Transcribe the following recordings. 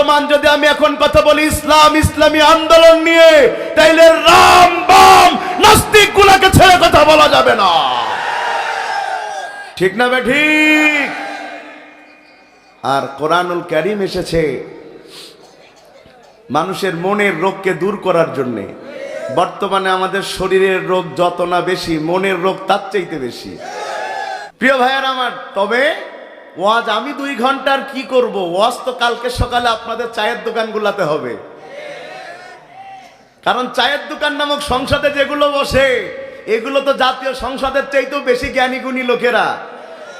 বর্তমান যদি আমি এখন কথা বলি, ইসলাম, ইসলামী আন্দোলন নিয়ে, তাইলে রাম বাম নাস্তিক গুলাকে ছেড়ে কথা বলা যাবে না। ঠিক না ঠিক? আর কোরআনুল করিম এসেছে মানুষের মনের রোগকে দূর করার জন্যে। বর্তমানে আমাদের শরীরের রোগ যত না বেশি, মনের রোগ তার চাইতে বেশি। প্রিয় ভাইয়ের আমার, তবে ওয়াজ আমি দুই ঘণ্টার কি করব? ওয়াজ তো কালকে সকালে আপনাদের চায়ের দোকানগুলাতে হবে। কারণ চায়ের দোকান নামক সংসদে যেগুলো বসে, এগুলো তো জাতীয় সংসদের চাইতেও বেশি জ্ঞানী গুণী লোকেরা।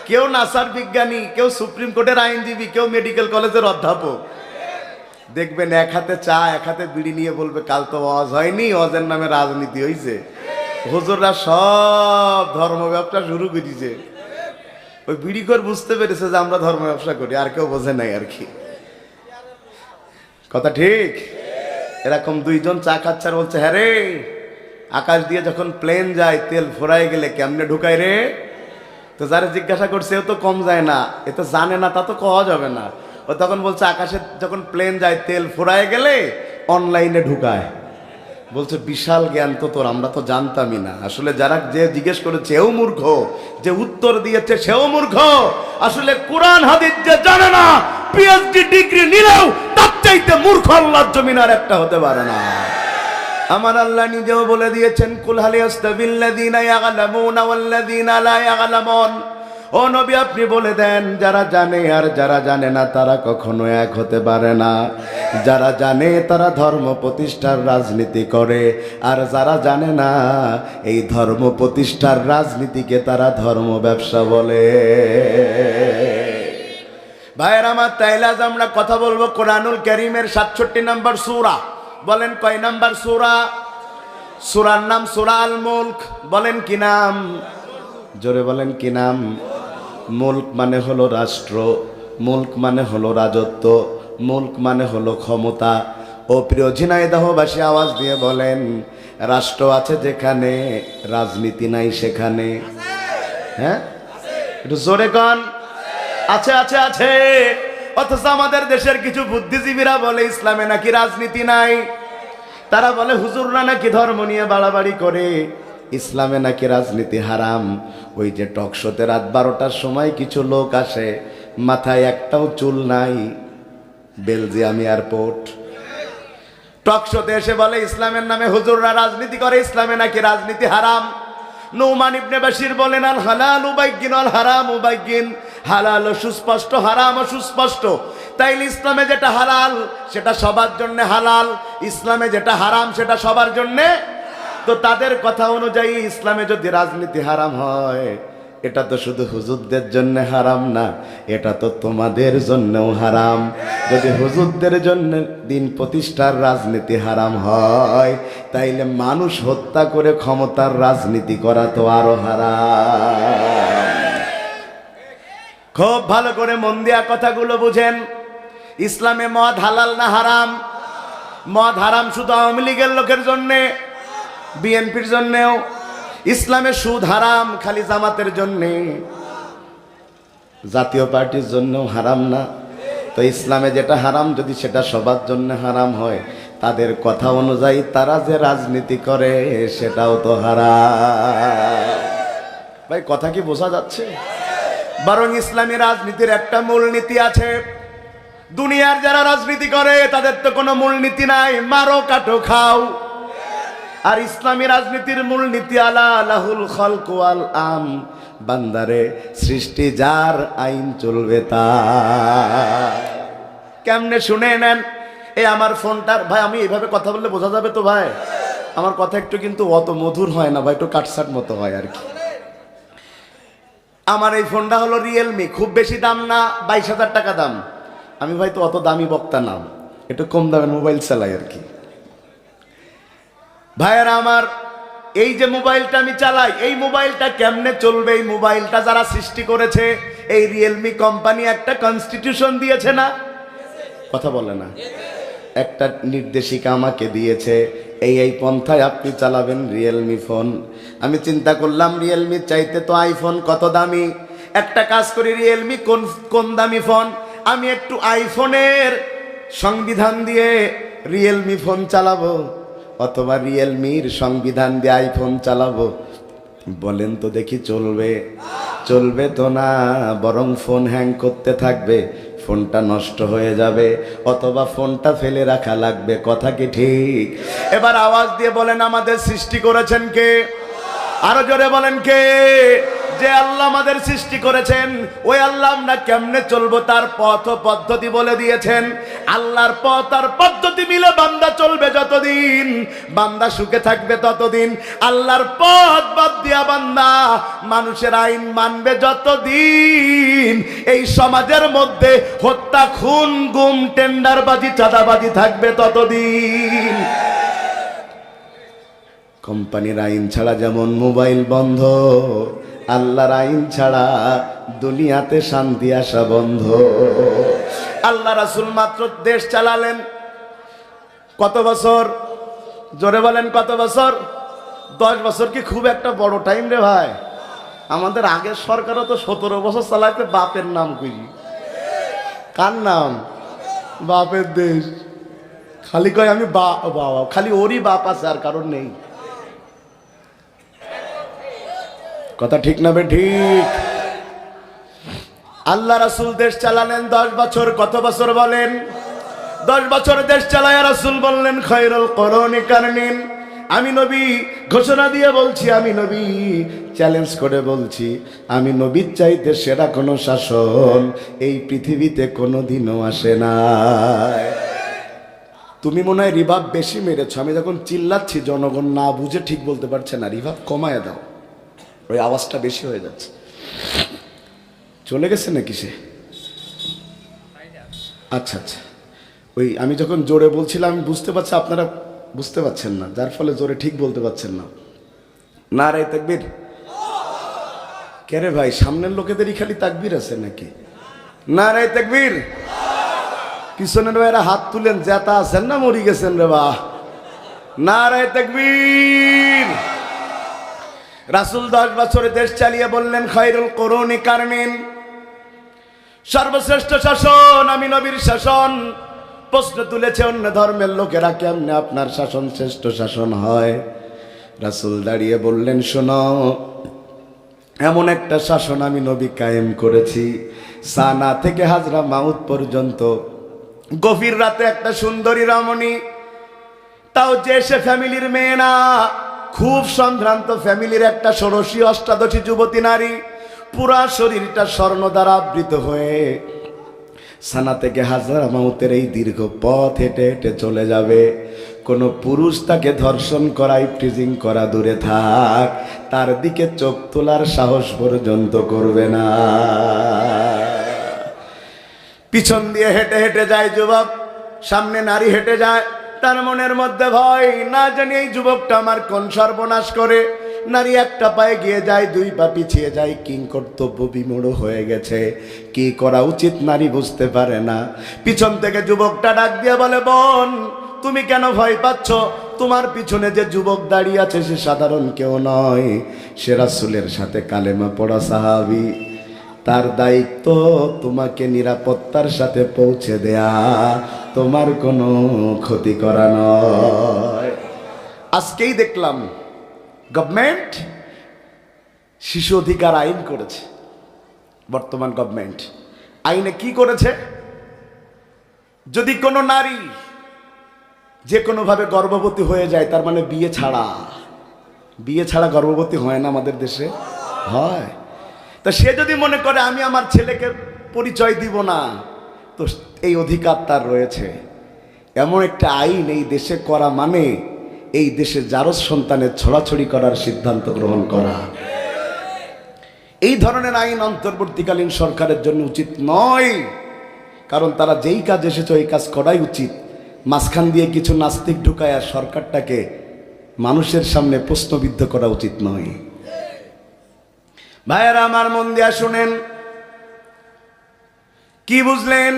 কেউ নাসার বিজ্ঞানী, কেউ সুপ্রিম কোর্টের আইনজীবী, কেউ মেডিকেল কলেজের অধ্যাপক। দেখবেন এক হাতে চা, এক হাতে বিড়ি নিয়ে বলবে, কাল তো ওয়াজ হয়নি, ওয়াজের নামে রাজনীতি হয়েছে হুজুররা সব ধর্ম ব্যবসা শুরু করেছে। ওই বিড়ি করে বুঝতে পেরেছে যে আমরা ধর্ম ব্যবসা করি, আর কেউ বোঝে নাই আর কি। কথা ঠিক? এরকম দুইজন চা খাচ্ছে আর বলছে হ্যাঁ রে, আকাশ দিয়ে যখন প্লেন যায়, তেল ফোরায় গেলে কেমনে ঢুকায় রে? তো যারা জিজ্ঞাসা করছে ও তো কম যায় না, এ তো জানে না, তা তো কওয়া যাবে না। ও তখন বলছে, আকাশে যখন প্লেন যায়, তেল ফোরায় গেলে অনলাইনে ঢুকায়। বলছে, বিশাল জ্ঞান তো তোর, আমরা তো জানতামই না। আসলে যারা যে জিজ্ঞেস করেছে, এও মূর্খ? যে উত্তর দিয়েছে, সেও মূর্খ। আসলে কোরআন হাদিস যে জানে না পিএইচডি ডিগ্রি নিলেও তার চাইতে মূর্খ আল্লাহর জমিন আর একটা হতে পারে না। আমার আল্লাহ নিজেও বলে দিয়েছেন কুলহালি আস্তাবিল্লাযীনা ইয়াগলামুনা ওয়াল্লাযীনা লা ইয়াগলামুন। ও নবী, আপনি বলে দেন, যারা জানে আর যারা জানে না, তারা কখনো এক হতে পারে না। যারা জানে, তারা ধর্ম প্রতিষ্ঠার রাজনীতি করে। আর যারা জানে না, এই ধর্ম প্রতিষ্ঠার রাজনীতিকে তারা ধর্ম ব্যবসা বলে। ভাইয়ের আমার তাইলে আজ আমরা কথা বলব কোরআনুল করিমের সাতষট্টি নম্বর সুরা। বলেন কয় নাম্বার সুরা? সুরার নাম সুরা আল মুলক বলেন কি নাম? জোরে বলেন কি নাম? মুলক মানে হলো রাষ্ট্র, মুলক মানে হলো রাজত্ব, মুলক মানে হলো ক্ষমতা। ও প্রিয় ঝিনাইদহবাসী আওয়াজ দিয়ে বলেন, রাষ্ট্র আছে যেখানে, রাজনীতি নাই সেখানে। হ্যাঁ? একটু জোরে কন। আছে আছে আছে। অথচ আমাদের দেশের কিছু বুদ্ধিজীবীরা বলে, ইসলামে নাকি রাজনীতি নাই। তারা বলে, হুজুররা নাকি ধর্ম নিয়ে বাড়াবাড়ি করে। ইসলামে নাকি রাজনীতি হারাম? ওই যে টকশোতে রাত বারোটার সময় কিছু লোক আসে, মাথায় একটাও চুল নাই। Belgium airport. টকশোতে এসে বলে, ইসলামের নামে হুজুররা রাজনীতি করে, ইসলামে নাকি রাজনীতি হারাম? নৌমান ইবনে বলেন, আল হালাল উবাইগিন, আল হারাম উবাইগিন। হালাল সুস্পষ্ট, হারাম সুস্পষ্ট। তাইলে ইসলামে যেটা হালাল, সেটা সবার জন্য হালাল। ইসলামে যেটা হারাম, সেটা সবার জন্য তো তাদের কথা অনুযায়ী ইসলামে যদি রাজনীতি হারাম হয়, এটা তো শুধু হুজুরদের জন্য হারাম না, এটা তো তোমাদের জন্যও হারাম। যদি হুজুরদের জন্য দিন প্রতিষ্ঠার রাজনীতি হারাম হয়, তাইলে মানুষ হত্যা করে ক্ষমতার রাজনীতি করা তো আরও হারাম। খুব ভালো করে মন দিয়া কথাগুলো বুঝেন। ইসলামে মদ হালাল না হারাম? মদ হারাম শুধু আওয়ামী লীগের লোকের জন্যে? বিএনপির জন্যেও ইসলামে সুদ হারাম খালি জামাতের জন্যে। জাতীয় পার্টির জন্যও হারাম না। তো ইসলামে যেটা হারাম, যদি সেটা সবার জন্য হারাম হয়, তাদের কথা অনুযায়ী তারা যে রাজনীতি করে, সেটাও তো হারাম। ভাই, কথা কি বোঝা যাচ্ছে? বরং ইসলামী রাজনীতির একটা মূলনীতি আছে। দুনিয়ার যারা রাজনীতি করে, তাদের তো কোনো মূলনীতি নাই। মারো, কাটো, খাও। আর ইসলামী রাজনীতির মূল নীতি, আলা আলাহুল খলকুয়াল আম। বান্দারে, সৃষ্টি যার আইন চলবে তা কেমনে শুনে নেন? এই আমার ফোনটার ভাই, আমি এইভাবে কথা বললে বোঝা যাবে তো ভাই? আমার কথা একটু কিন্তু অত মধুর হয় না ভাই, একটু কাটসাট মতো হয় আর কি। আমার এই ফোনটা হলো রিয়েলমি খুব বেশি দাম না, বাইশ হাজার টাকা দাম। আমি ভাই তো অত দামি বক্তা নাম একটু কম দামের মোবাইল চালাই আর কি। ভাইয়েরা আমার, এই যে মোবাইলটা আমি চালাই, এই মোবাইলটা কেমনে চলবে? এই মোবাইলটা যারা সৃষ্টি করেছে, এই রিয়েলমি কোম্পানি একটা কনস্টিটিউশন দিয়েছে না? কথা বলে না। একটা নির্দেশিকা আমাকে দিয়েছে, এই এই পন্থায় আপনি চালাবেন রিয়েলমি ফোন আমি চিন্তা করলাম রিয়েলমি চাইতে তো আইফোন কত দামি? একটা কাজ করি রিয়েলমি কোন কোন দামি ফোন আমি একটু আইফোনের সংবিধান দিয়ে রিয়েলমি ফোন চালাবো। অথবা রিয়েলমির সংবিধান দিয়ে আইফোন চালাবো। বলেন তো দেখি চলবে। চলবে তো না, বরং ফোন হ্যাং করতে থাকবে। ফোনটা নষ্ট হয়ে যাবে, অথবা ফোনটা ফেলে রাখা লাগবে। কথা কি ঠিক? এবার আওয়াজ দিয়ে বলেন, আমাদের সৃষ্টি করেছেন কে? আরও জোরে বলেন কে? যে আল্লাহ আমাদের সৃষ্টি করেছেন, ওই আল্লাহ আমরা কেমনে চলবো? তার পথ পদ্ধতি বলে দিয়েছেন। আল্লাহর পথ আর পদ্ধতি মিলে বান্দা চলবে যতদিন, বান্দা সুখে থাকবে ততদিন। আল্লাহর পথ বাদ দিয়া বান্দা মানুষের আইন মানবে যতদিন। এই সমাজের মধ্যে হত্যা, খুন, গুম, টেন্ডারবাজি, চাঁদাবাজি থাকবে ততদিন। কোম্পানির আইন ছাড়া যেমন মোবাইল বন্ধ আল্লাহর আইন ছাড়া দুনিয়াতে শান্তি আসা বন্ধ। আল্লাহ রাসুল মাত্র দেশ চালালেন। কত বছর? জোরে বলেন কত বছর? দশ বছর কি খুব একটা বড় টাইম রে ভাই? আমাদের আগের সরকারও তো সতেরো বছর চালাইতে বাপের নাম কই কার নাম? বাপের দেশ। খালি কয় আমি বা, বাবা, খালি ওরই বাপ আছে আর কারণ নেই। কথা ঠিক না ঠিক? আল্লাহ রাসুল দেশ চালালেন দশ বছর, কত বছর বলেন? দশ বছর দেশ চালায় রাসুল বললেন খৈরুল করণি কারণিন। আমি নবী, ঘোষণা দিয়ে বলছি, আমি নবী চ্যালেঞ্জ করে বলছি, আমি নবীর চাইতে সেরা কোনো শাসন এই পৃথিবীতে কোনো দিনও আসে না তুমি মনে হয় রিভাব বেশি মেরেছ, আমি যখন চিল্লাচ্ছি, জনগণ না বুঝে ঠিক বলতে পারছে না, রিভাব কমায় দাও। ওই আওয়াজটা বেশি হয়ে যাচ্ছে। চলে গেছে নাকি সে? আচ্ছা আচ্ছা। ওই আমি যখন জোরে বলছিলাম আমি বুঝতে পারছি আপনারা বুঝতে পারছেন না, যার ফলে জোরে ঠিক বলতে পারছেন না। না রে তাকবির। কে রে ভাই, সামনের লোকেদেরই খালি তাকবির আছে নাকি? না রে তাকবির। পিছনের ভাইরা হাত তুলেন জেতা আছেন না, মরি গেছেন রে বা না রে তাকবীর। রাসুল দশ বছরে দেশ চালিয়ে বললেন খৈরুল করুনি কারমিন সর্বশ্রেষ্ঠ শাসন, আমি নবীর শাসন। প্রশ্ন তুলেছে অন্য ধর্মের লোকেরা, কেমনে আপনার শাসন শ্রেষ্ঠ শাসন হয়? রাসুল দাঁড়িয়ে বললেন, শোনো, এমন একটা শাসন আমি নবী কায়েম করেছি। সানা থেকে হাজরা মাউত পর্যন্ত। গভীর রাতে একটা সুন্দরী রমণী, তাও যে সে ফ্যামিলির মেয়ে না খুব সম্ভ্রান্ত ফ্যামিলির একটা ষোড়শী অষ্টাদশী যুবতী নারী পুরা শরীরটা স্বর্ণ দ্বারা আবৃত হয়ে সানা থেকে হাজার মাউতের এই দীর্ঘ পথ হেঁটে হেঁটে চলে যাবে। কোনো পুরুষ তাকে ধর্ষণ করাই ফ্রিজিং করা দূরে থাক, তার দিকে চোখ তোলার সাহস পর্যন্ত করবে না। পিছন দিয়ে হেঁটে হেঁটে যায় যুবক, সামনে নারী হেঁটে যায়। তার মনের মধ্যে ভয়। না জানি এই যুবকটা আমার কোন সর্বনাশ করে। নারী একটা পায়ে গিয়ে যায়, দুই পা পিছিয়ে যায়। কিং কর্তব্য বিমূঢ় হয়ে গেছে। কি করা উচিত নারী বুঝতে পারে না। পিছন থেকে যুবকটা ডাক দিয়ে বলে, বোন, তুমি কেন ভয় পাচ্ছ? তোমার পিছনে যে যুবক দাঁড়িয়ে আছে সে সাধারণ কেউ নয়। সে রাসুলের সাথে কালেমা পড়া সাহাবি। তার দায়িত্ব তোমাকে নিরাপত্তার সাথে পৌঁছে দেয়া। তোমার কোনো ক্ষতি করা নয়। আজকেই দেখলাম গভর্নমেন্ট শিশু অধিকার আইন করেছে, বর্তমান গভর্নমেন্ট আইনে কি করেছে? যদি কোনো নারী যে কোনোভাবে গর্ভবতী হয়ে যায়, তার মানে বিয়ে ছাড়া। বিয়ে ছাড়া গর্ভবতী হয় না আমাদের দেশে? হয়। তা সে যদি মনে করে, আমি আমার ছেলেকে পরিচয় দিব না, তো এই অধিকার তার রয়েছে। এমন একটা আইন এই দেশে করা মানে এই দেশে যারো সন্তানের ছড়াছড়ি করার সিদ্ধান্ত গ্রহণ করা। এই ধরনের আইন অন্তর্বর্তীকালীন সরকারের জন্য উচিত নয়, কারণ তারা যেই কাজ এসেছে ওই কাজ করাই উচিত। মাঝখান দিয়ে কিছু নাস্তিক ঢুকায় আর সরকারটাকে মানুষের সামনে প্রশ্নবিদ্ধ করা উচিত নয়। ভাইয়েরা, আমার মন দিয়া শুনেন। কি বুঝলেন?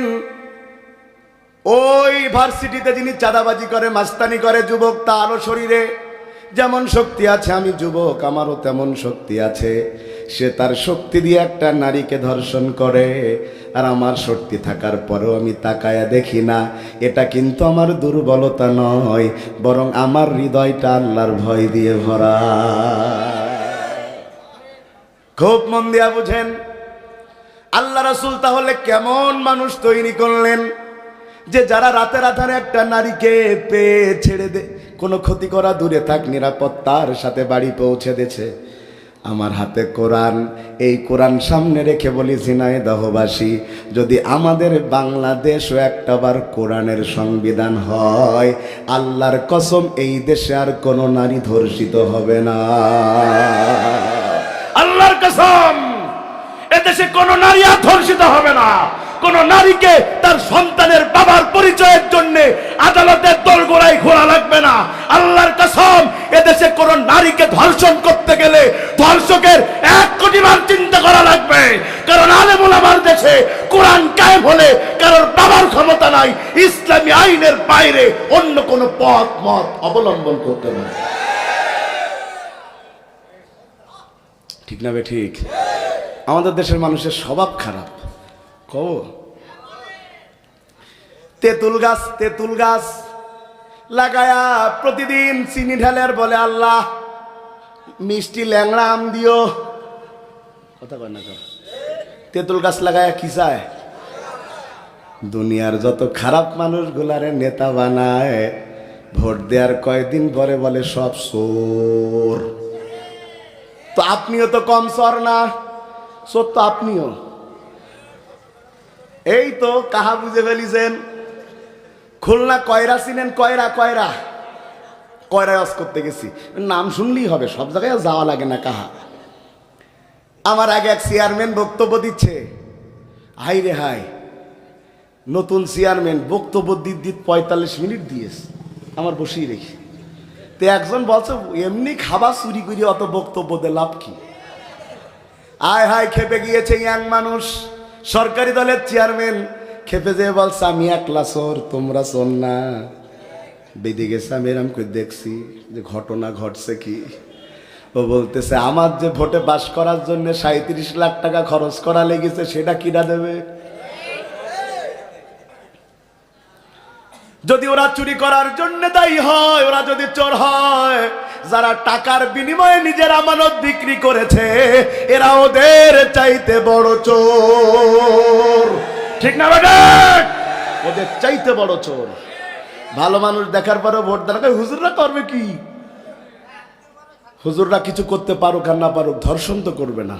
ওই ভার্সিটিতে যিনি চাঁদাবাজি করে, মাস্তানি করে যুবক, তারও শরীরে যেমন শক্তি আছে, আমি যুবক, আমারও তেমন শক্তি আছে। সে তার শক্তি দিয়ে একটা নারীকে ধর্ষণ করে, আর আমার শক্তি থাকার পরেও আমি তাকায়া দেখি না। এটা কিন্তু আমার দুর্বলতা নয়, বরং আমার হৃদয়টা আল্লাহর ভয় দিয়ে ভরা। খুব মন দিয়া বুঝেন। আল্লাহ রাসুল তাহলে কেমন মানুষ তৈরি করলেন? যে যারা রাতে রাতারে একটা নারীকে পেয়ে ছেড়ে দে, কোনো ক্ষতি করা দূরে থাক, নিরাপত্তার সাথে বাড়ি পৌঁছে দেছে। আমার হাতে কোরআন, এই কোরআন সামনে রেখে বলি জিনাই দহবাসী, যদি আমাদের বাংলাদেশও একটাবার কোরআনের সংবিধান হয়, আল্লাহর কসম, এই দেশে আর কোনো নারী ধর্ষিত হবে না। আল্লাহর কসম, এদেশে কোন নারী আর ধর্ষিত হবে না। কোন নারীকে তার সন্তানের বাবার পরিচয়ের জন্য আদালতের দোলগোড়ায় ঘোরা লাগবে না। আল্লাহর কসম, এদেশে কোন নারীকে ধর্ষণ করতে গেলে ধর্ষকের এক কোটি বার চিন্তা করা লাগবে। কারণ আলেমুল আমার দেশে কোরআন কায়েম হলে কারোর বাবার ক্ষমতা নাই, ইসলামী আইনের বাইরে অন্য কোন পথ, মত অবলম্বন করতে পারে ঠিক না বে ঠিক? আমাদের দেশের মানুষের স্বভাব খারাপ। কব তেঁতুল গাছ তেঁতুল গাছ লাগায়া প্রতিদিন চিনি ঢালের বলে, আল্লাহ, মিষ্টি ল্যাংড়া আম দিও। কথা কয় না। তেঁতুল গাছ লাগায়া কি চায়? দুনিয়ার যত খারাপ মানুষগুলারে নেতা বানায়, ভোট দেওয়ার কয়েকদিন পরে বলে, সব সোর তো আপনিও তো কম সর না, সত্য আপনিও। এই তো কাহা বুঝে ফেলিছেন? খুলনা কয়রা চিনেন? কয়রা কয়রা? কয়রা অস করতে গেছি। নাম শুনলেই হবে, সব জায়গায় যাওয়া লাগে না কাহা। আমার আগে এক চেয়ারম্যান বক্তব্য দিচ্ছে। হাই রে হাই, নতুন চেয়ারম্যান বক্তব্য দিত পঁয়তাল্লিশ মিনিট দিয়েছে। আমার বসিয়ে রেখে। তো একজন বলছে, এমনি খাবার চুরি করে অত বক্তব্য দে, লাভ কি? আয় হায়, খেপে গিয়েছে ইয়াং মানুষ। সরকারি দলের চেয়ারম্যান খেপে যেয়ে বলছে, আমি একলা চোর, তোমরা চোর না। বেঁধে গেছে, আমি এরম করে দেখছি যে ঘটনা ঘটছে কি। ও বলতেছে, আমার যে ভোটে বাস করার জন্য সাঁত্রিশ লাখ টাকা খরচ করা লেগেছে, সেটা কিনা দেবে? যদি ওরা চুরি করার জন্য দায়ী হয়, ওরা যদি চোর হয়, যারা টাকার বিনিময়ে নিজের আমানত বিক্রি করেছে, এরা ওদের চাইতে বড় চোর। ঠিক না বেটা? ওদের চাইতে বড় চোর। ভালো মানুষ দেখার পরে ভোট দেওয়া হুজুররা করবে কি? হুজুররা কিছু করতে পারুক আর না পারুক, ধর্ষণ তো করবে না।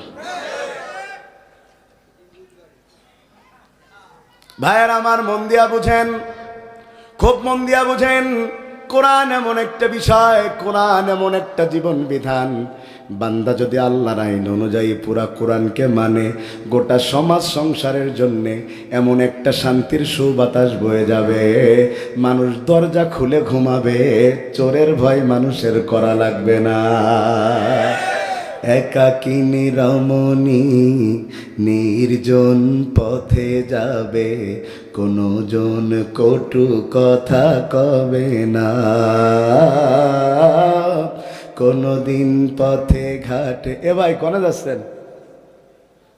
ভাইয়ের, আমার মন দিয়া বুঝেন খুব মন দিয়া বুঝেন, কোরআন এমন একটা বিষয়, কোরআন এমন একটা জীবন বিধান। বান্দা যদি আল্লাহর আইন অনুযায়ী পুরা কোরআনকে মানে গোটা সমাজ সংসারের জন্য এমন একটা শান্তির সুবাতাস বয়ে যাবে। মানুষ দরজা খুলে ঘুমাবে, চোরের ভয় মানুষের করা লাগবে না। একাকিনী রমণী নির্জন পথে যাবে কোনো জন কটু কথা কবে না। কোনো দিন পথে ঘাটে এ ভাই, কনে যাচ্ছেন?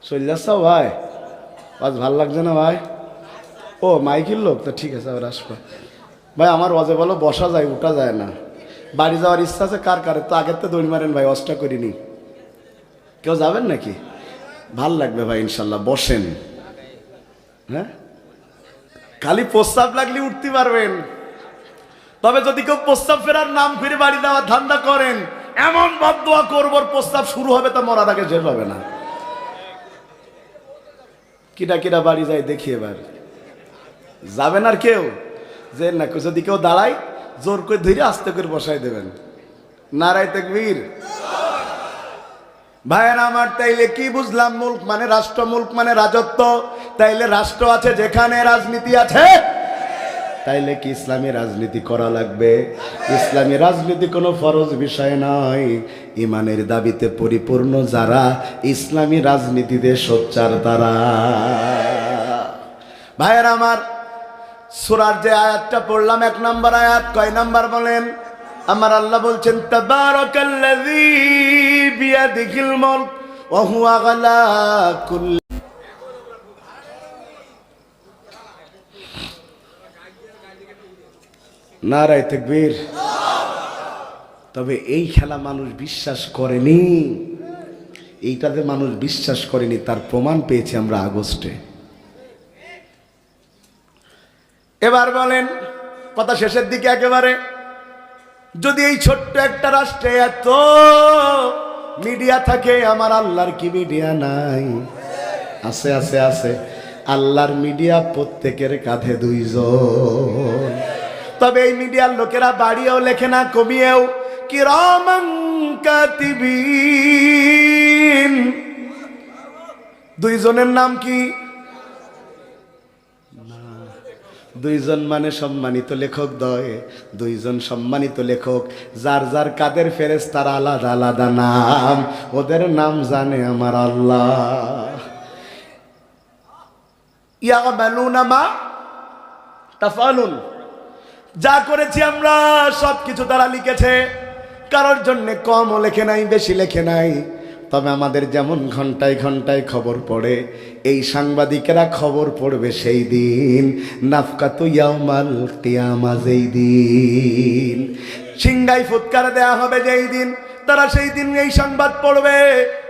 চলে যাচ্ছ ভাই? আজ ভালো লাগছে না ভাই? ও, মাইকের লোক? তো ঠিক আছে, আবার আসব। ভাই, আমার অজে বলো, বসা যায়, উঠা যায় না। বাড়ি যাওয়ার ইচ্ছা আছে, কার কারে? তো আগের তো দৌড় মারেন ভাই অষ্টা করিনি। কেউ যাবেন নাকি? ভালো লাগবে ভাই, ইনশাল্লাহ, বসেন। হ্যাঁ? খালি প্রস্তাব লাগলে উঠতে পারবেন। তবে যদি কেউ প্রস্তাব ফেরার নাম ফিরে বাড়ি দেওয়ার ধান্দা করেন, এমন বাদ দোয়া করবর প্রস্তাব শুরু হবে তা মরার আগে শেষ হবে না। কিটা কিটা বাড়ি যায় দেখি এবার। যাবেন আর কেউ? যে না, যদি কেউ দাঁড়ায়, জোর করে ধরে আস্তে করে বসাই দেবেন। নারায় তেকবীর। ভাইয়ের আমার, তাইলে কি বুঝলাম মুল্ক মানে রাষ্ট্র? মুল্ক মানে রাজত্ব। তাইলে রাষ্ট্র আছে যেখানে রাজনীতি আছে। তাইলে কি ইসলামী রাজনীতি করা লাগবে? ইসলামী রাজনীতি কোনো ফরজ বিষয় নয়। ইমানের দাবিতে পরিপূর্ণ যারা, ইসলামী রাজনীতিতে সোচ্চার তারা। ভাইয়ের আমার, সুরার যে আয়াতটা পড়লাম, এক নাম্বার আয়াত, কয় নাম্বার বলেন? আমার আল্লাহ বলছেন, তাবারাকাল্লাযী বিয়াদিহিল মুলক وهو على كل নারায় তেকবীর তবে এই খেলা মানুষ বিশ্বাস করেনি এইটাতে মানুষ বিশ্বাস করেনি তার প্রমাণ পেয়েছি আমরা আগস্টে এবার বলেন কথা শেষের দিকে একেবারে যদি এই ছোট্ট একটা রাষ্ট্রে এত মিডিয়া থাকে, আমার আল্লাহর কি মিডিয়া নাই? আছে আছে আছে। আল্লাহর মিডিয়া প্রত্যেকের কাঁধে দুইজন। তবে এই মিডিয়ার লোকেরা বাড়িয়েও লেখে না, কমিয়েও। কি রমন কাতিবিন। দুইজনের নাম কি? দুইজন মানে সম্মানিত লেখক দয়, দুইজন সম্মানিত লেখক। যার যার কাদের ফেরেস তার আলাদা আলাদা নাম, ওদের নাম জানে আমার আল্লাহ। তাফালুন যা করেছি আমরা সব কিছু তারা লিখেছে। কারোর জন্য কমও লেখে নাই, বেশি লেখে নাই। তবে আমাদের যেমন ঘন্টায় ঘন্টায় খবর পড়ে, এই সাংবাদিকেরা খবর পড়বে সেই দিন। নাফকাতু ইয়ামাল কিয়ামা, যেই দিন। সিংগাই ফুৎকার দেয়া হবে যেই দিন, তারা সেই দিন এই সংবাদ পড়বে।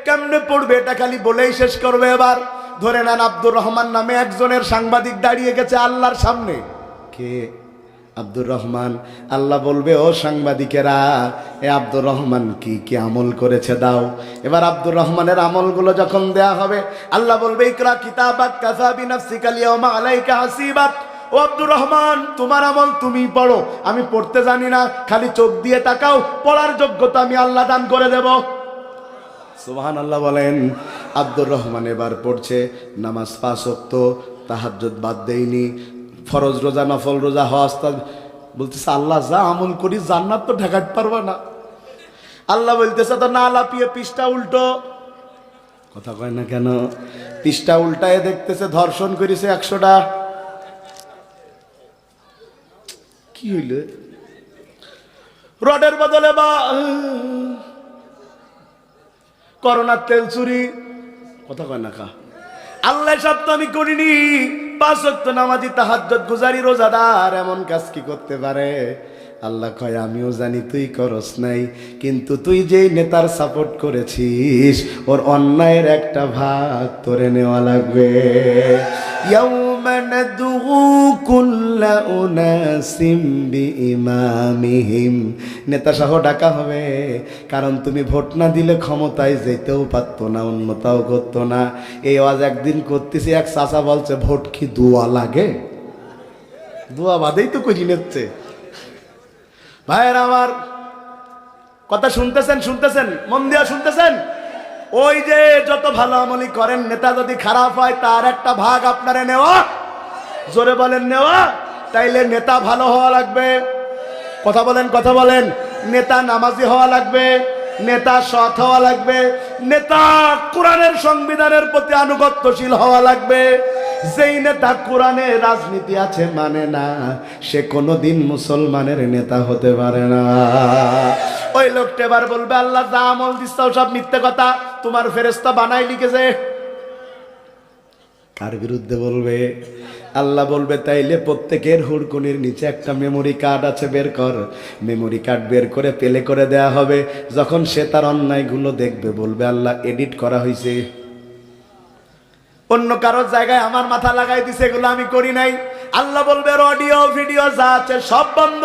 কেমনে পড়বে এটা খালি বলেই শেষ করবে এবার। ধরে নেন আব্দুর রহমান নামে একজনের সাংবাদিক দাঁড়িয়ে গেছে আল্লাহর সামনে। কে? আব্দুর রহমান। আল্লাহ বলবে, ও সাংবাদিকেরা, এ আব্দুর রহমান কি কি আমল করেছে দাও। এবার আব্দুর রহমানের আমলগুলো যখন দেয়া হবে, আল্লাহ বলবে, ইকরা কিতাবাক কাফা বিনাফসিকা আলিয়াউমা আলাইকা হাসিবা ও আব্দুর রহমান, তোমার আমল তুমি পড়ো, আমি পড়তে জানি না, খালি চোখ দিয়ে তাকাও, পড়ার যোগ্যতা আমি আল্লাহ দান করে দেব। সুবহান আল্লাহ বলেন, আব্দুর রহমান এবার পড়ছে নামাজ পাঁচ ওয়াক্ত, তাহাজ্জুদ বাদ দেয়নি ফরজ রোজা, নফল রোজা, হজ তা- বলতেছে, আল্লাহ যা আমল করি জান্নাত তো ঢাকাতে পারবা না। আল্লাহ বলতেছে, তো না লাপিয়ে পৃষ্ঠা উল্টো। কথা কয় না কেন? পৃষ্ঠা উল্টায় দেখতেছে, ধর্ষণ করেছে একশোটা। কি হইল? রডের বদলে বা, করোনার তেল চুরি। কথা কয় না কা? আল্লাহ সব তো আমি করিনি। পাঁচ ওয়াক্ত নামাজি তাহাজ্জত গুজারি রোজাদার এমন কাজ কি করতে পারে? আল্লাহ কয়, আমিও জানি তুই করস নাই, কিন্তু তুই যেই নেতার সাপোর্ট করেছিস, ওর অন্যায়ের একটা ভাগ তোরে নেওয়া লাগবে। ইয়াউমা নাদউ নেতা সহ ডাকা হবে, কারণ তুমি ভোট না দিলে ক্ষমতায় যেতেও পারতো না উন্নতাও করতো না। এই আওয়াজ একদিন করতেছি, এক চাচা বলছে, ভোট কি দোয়া লাগে? দোয়া বাদেই তো করি নিচ্ছে ভাইয়ের আমার, কথা শুনতেছেন শুনতেছেন? মন দিয়া শুনতেছেন? ওই যে যত ভালো আমলি করেন, নেতা যদি খারাপ হয়, তার একটা ভাগ আপনারে নেওয়া। জোরে বলেন, নেওয়া। তাইলে নেতা ভালো হওয়া লাগবে। কথা বলেন কথা বলেন। নেতা নামাজি হওয়া লাগবে, নেতা সৎ হওয়া লাগবে, নেতা কোরআনের সংবিধানের প্রতি আনুগত্যশীল হওয়া লাগবে। যেই নেতা কোরআনে রাজনীতি আছে মানে না, সে কোনোদিন মুসলমানের নেতা হতে পারে না। ওই লোকটা এবার বলবে, আল্লাহ যা আমল দিস্তাও সব মিথ্যে কথা। তোমার ফেরেস্তা বানাই লিখেছে। কার বিরুদ্ধে বলবে? আল্লাহ বলবে, তাইলে প্রত্যেকের হুড়কুনির নিচে একটা মেমোরি কার্ড আছে, বের কর। মেমোরি কার্ড বের করে পেলে করে দেয়া হবে। যখন সে তার অন্যায়গুলো দেখবে, বলবে, আল্লাহ এডিট করা হয়েছে অন্য কারও জায়গায় আমার মাথা লাগাই দিছে, এগুলো আমি করি নাই। আল্লাহ বলবে অডিও ভিডিও যা আছে সব বন্ধ।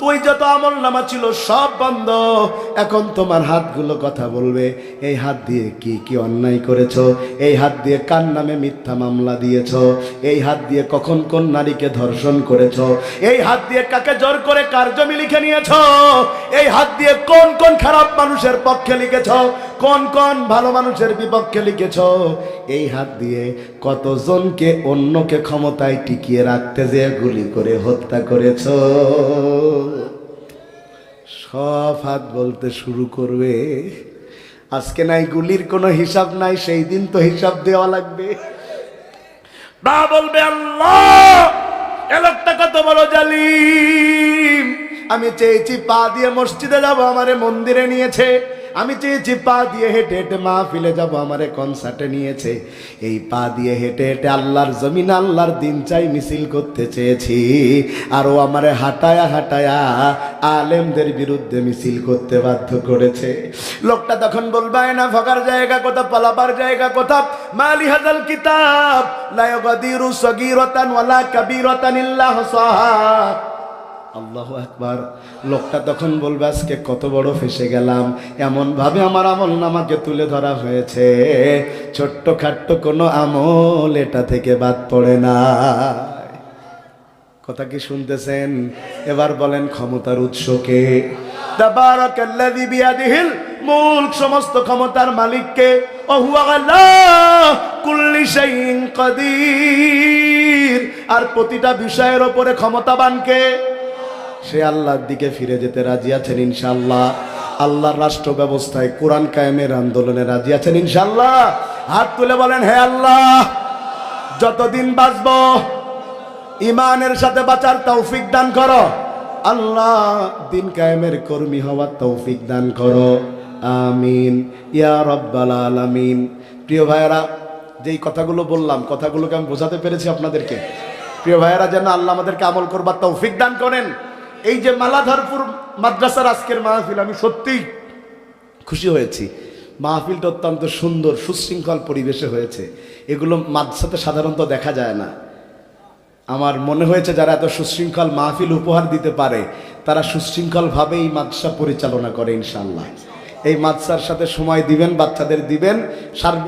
তুই যত আমল নামা ছিল সব বন্ধ। এখন তোমার হাতগুলো কথা বলবে, এই হাত দিয়ে কি কি অন্যায় করেছ? এই হাত দিয়ে কার নামে মিথ্যা মামলা দিয়েছ? এই হাত দিয়ে কখন কোন নারীকে ধর্ষণ করেছ? এই হাত দিয়ে কাকে জোর করে কার জমি লিখে নিয়েছ? এই হাত দিয়ে কোন কোন খারাপ মানুষের পক্ষে লিখেছ? কোন কোন ভালো মানুষের বিপক্ষে লিখেছ? এই হাত দিয়ে কতজনকে অন্যকে ক্ষমতায় টিকিয়ে রাখতে যে গুলি করে হত্যা করেছ? সব হাত বলতে শুরু করবে। আজকে নাই গুলির কোনো হিসাব নাই, সেই দিন তো হিসাব দেওয়া লাগবে। বা বলবে আল্লাহ কত বড় জালিম। আমি চেয়েছি পা দিয়ে মসজিদে যাব, আমারে মন্দিরে নিয়েছে। আমি চেয়েছি পা দিয়ে হেঁটে হেঁটে মা ফিলে যাব, আমারে কনসার্টে নিয়েছে। এই পা দিয়ে হেঁটে হেঁটে আল্লাহর জমিন আল্লাহর দিন চাই মিছিল করতে চেয়েছি। আর ও আমারে হাঁটায়া হাঁটায়া আলেমদের বিরুদ্ধে মিছিল করতে বাধ্য করেছে। লোকটা তখন বলবে না ভগার জায়গা কোথা পালাবার জায়গা কোথা মালি হাজাল কিতাব লা ইউগাদিরু সগীরাতান ওয়ালা কাবীরাতান ইল্লা হসাহা আল্লাহ একবার লোকটা তখন বলবে, আজকে কত বড় ফেসে গেলাম। এমন ভাবে আমার আমল নামাকে তুলে ধরা হয়েছে। ছোট্ট খাট্ট কোনো আমল এটা থেকে বাদ পড়ে না। কথা কি শুনতেছেন? এবার বলেন ক্ষমতার উৎসকে মুলক, সমস্ত ক্ষমতার মালিককে আর প্রতিটা বিষয়ের ওপরে ক্ষমতাবানকে সে আল্লাহর দিকে ফিরে যেতে রাজি আছেন ইনশাল্লাহ আল্লাহর রাষ্ট্র ব্যবস্থায় কোরআন কায়েমের আন্দোলনে রাজি আছেন ইনশাল্লাহ হাত তুলে বলেন, হে আল্লাহ, যতদিন বাঁচব ইমানের সাথে বাঁচার তৌফিক দান করো। আল্লাহ দিন কায়েমের কর্মী হওয়ার তৌফিক দান করো। আমিন। ইয়া রব্বাল আলামিন। প্রিয় ভাইয়েরা, যেই কথাগুলো বললাম, কথাগুলোকে আমি বোঝাতে পেরেছি আপনাদেরকে। প্রিয় ভাইয়েরা, যেন আল্লাহ আমাদেরকে আমল করবার তৌফিক দান করেন। এই যে মালাধারপুর মাদ্রাসার আজকের মাহফিল, আমি সত্যিই খুশি হয়েছি। মাহফিলটা অত্যন্ত সুন্দর, সুশৃঙ্খল পরিবেশে হয়েছে। এগুলো মাদ্রাসাতে সাধারণত দেখা যায় না। আমার মনে হয়েছে যারা এত সুশৃঙ্খল মাহফিল উপহার দিতে পারে, তারা সুশৃঙ্খলভাবে এই মাদ্রাসা পরিচালনা করে ইনশাল্লাহ এই মাদ্রাসার সাথে সময় দিবেন, বাচ্চাদের দিবেন, সার্বিক